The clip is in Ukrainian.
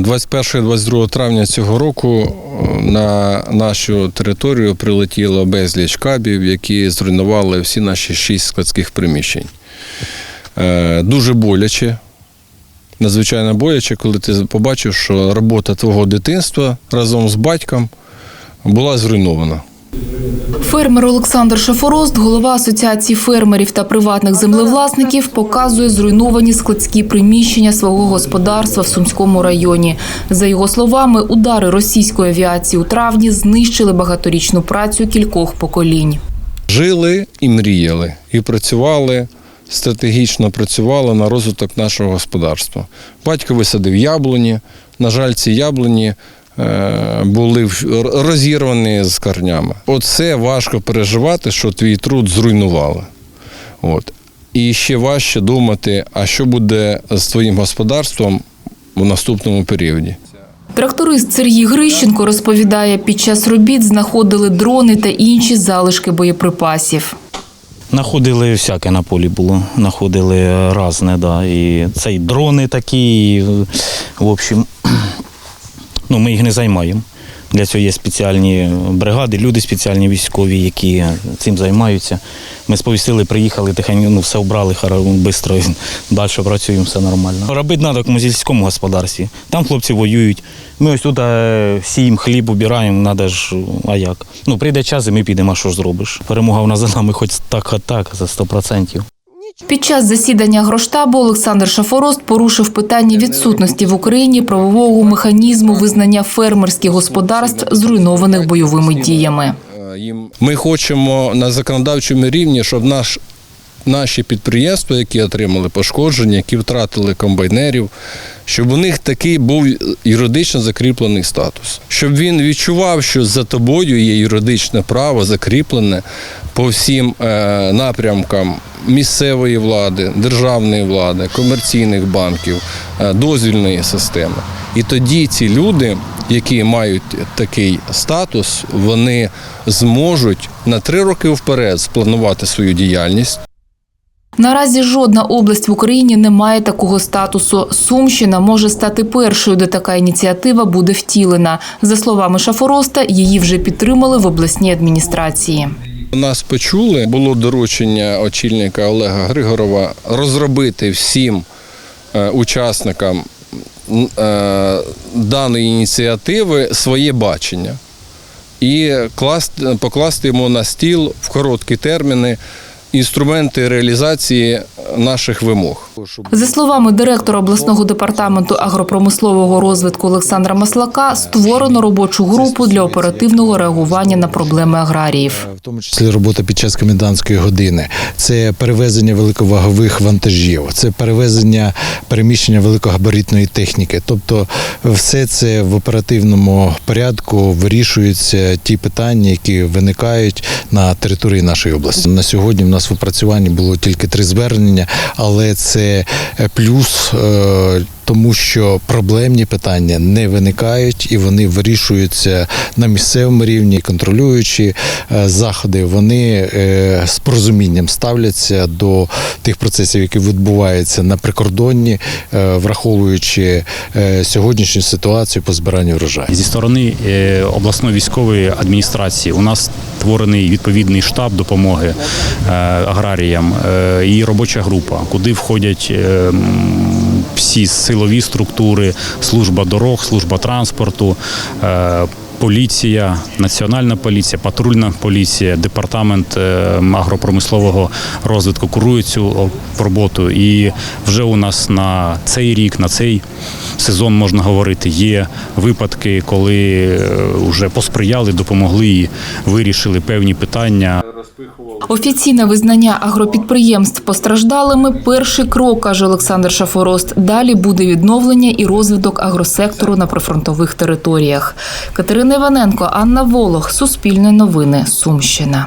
21-22 травня цього року е, на нашу територію прилетіло безліч кабів, які зруйнували всі наші шість складських приміщень. Е, Дуже боляче, надзвичайно боляче, коли ти побачив, що робота твого дитинства разом з батьком була зруйнована. Фермер Олександр Шафорост, голова Асоціації фермерів та приватних землевласників, показує зруйновані складські приміщення свого господарства в Сумському районі. За його словами, удари російської авіації у травні знищили багаторічну працю кількох поколінь. Жили і мріяли, і працювали, стратегічно працювали на розвиток нашого господарства. Батько висадив яблуні. На жаль, ці яблуні були в- розірвані з корнями. Оце важко переживати, що твій труд зруйнували. От. І ще важче думати, а що буде з твоїм господарством у наступному періоді. Тракторист Сергій Грищенко розповідає, під час робіт знаходили дрони та інші залишки боєприпасів. Находили всяке на полі було. Находили разне, да. І це і дрони такі. і, в общем, ну, ми їх не займаємо. Для цього є спеціальні бригади, люди спеціальні військові, які цим займаються. Ми сповістили, приїхали, тихенько, ну, все вбрали, швидко, далі працюємо, все нормально. Робити треба в сільському господарстві. Там хлопці воюють. Ми ось тут е, сіємо хліб, убираємо, треба ж, а як? Ну, прийде час, і ми підемо, а що ж зробиш? Перемога в нас за нами хоч так, хоч так, за 100%. Під час засідання Гроштабу Олександр Шафорост порушив питання відсутності в Україні правового механізму визнання фермерських господарств зруйнованих бойовими діями. Ми хочемо на законодавчому рівні, щоб наш, наші підприємства, які отримали пошкодження, які втратили комбайнерів, щоб у них такий був юридично закріплений статус. Щоб він відчував, що за тобою є юридичне право закріплене по всім е, напрямкам місцевої влади, державної влади, комерційних банків, е, дозвільної системи. І тоді ці люди, які мають такий статус, вони зможуть на три роки вперед спланувати свою діяльність. Наразі жодна область в Україні не має такого статусу. Сумщина може стати першою, де така ініціатива буде втілена. За словами Шафороста, її вже підтримали в обласній адміністрації. Нас почули, було доручення очільника Олега Григорова розробити всім е, учасникам е, даної ініціативи своє бачення і класти, покласти йому на стіл в короткі терміни інструменти реалізації наших вимог. За словами директора обласного департаменту агропромислового розвитку Олександра Маслака, створено робочу групу для оперативного реагування на проблеми аграріїв. в тому числі робота під час комендантської години, це перевезення великовагових вантажів, це перевезення переміщення великогабаритної техніки. Тобто, все це в оперативному порядку вирішуються ті питання, які виникають на території нашої області. На сьогодні в нас в опрацюванні було тільки три звернення, але це е, плюс. е, тому що проблемні питання не виникають і вони вирішуються на місцевому рівні. Контролюючі е, заходи вони з порозумінням ставляться до тих процесів, які відбуваються на прикордонні, враховуючи сьогоднішню ситуацію по збиранню врожаю. Зі сторони обласної військової адміністрації у нас створений відповідний штаб допомоги е, аграріям е, і робоча група, куди входять е, всі силові структури, служба дорог, служба транспорту. Поліція, національна поліція, патрульна поліція, департамент агропромислового розвитку курують цю роботу. І вже у нас на цей рік, на цей сезон можна говорити, є випадки, коли е, вже посприяли, допомогли і вирішили певні питання. Офіційне визнання агропідприємств постраждалими перший крок, каже Олександр Шафорост. Далі буде відновлення і розвиток агросектору на прифронтових територіях. Катерина Іваненко, Анна Волох, Суспільне новини, Сумщина.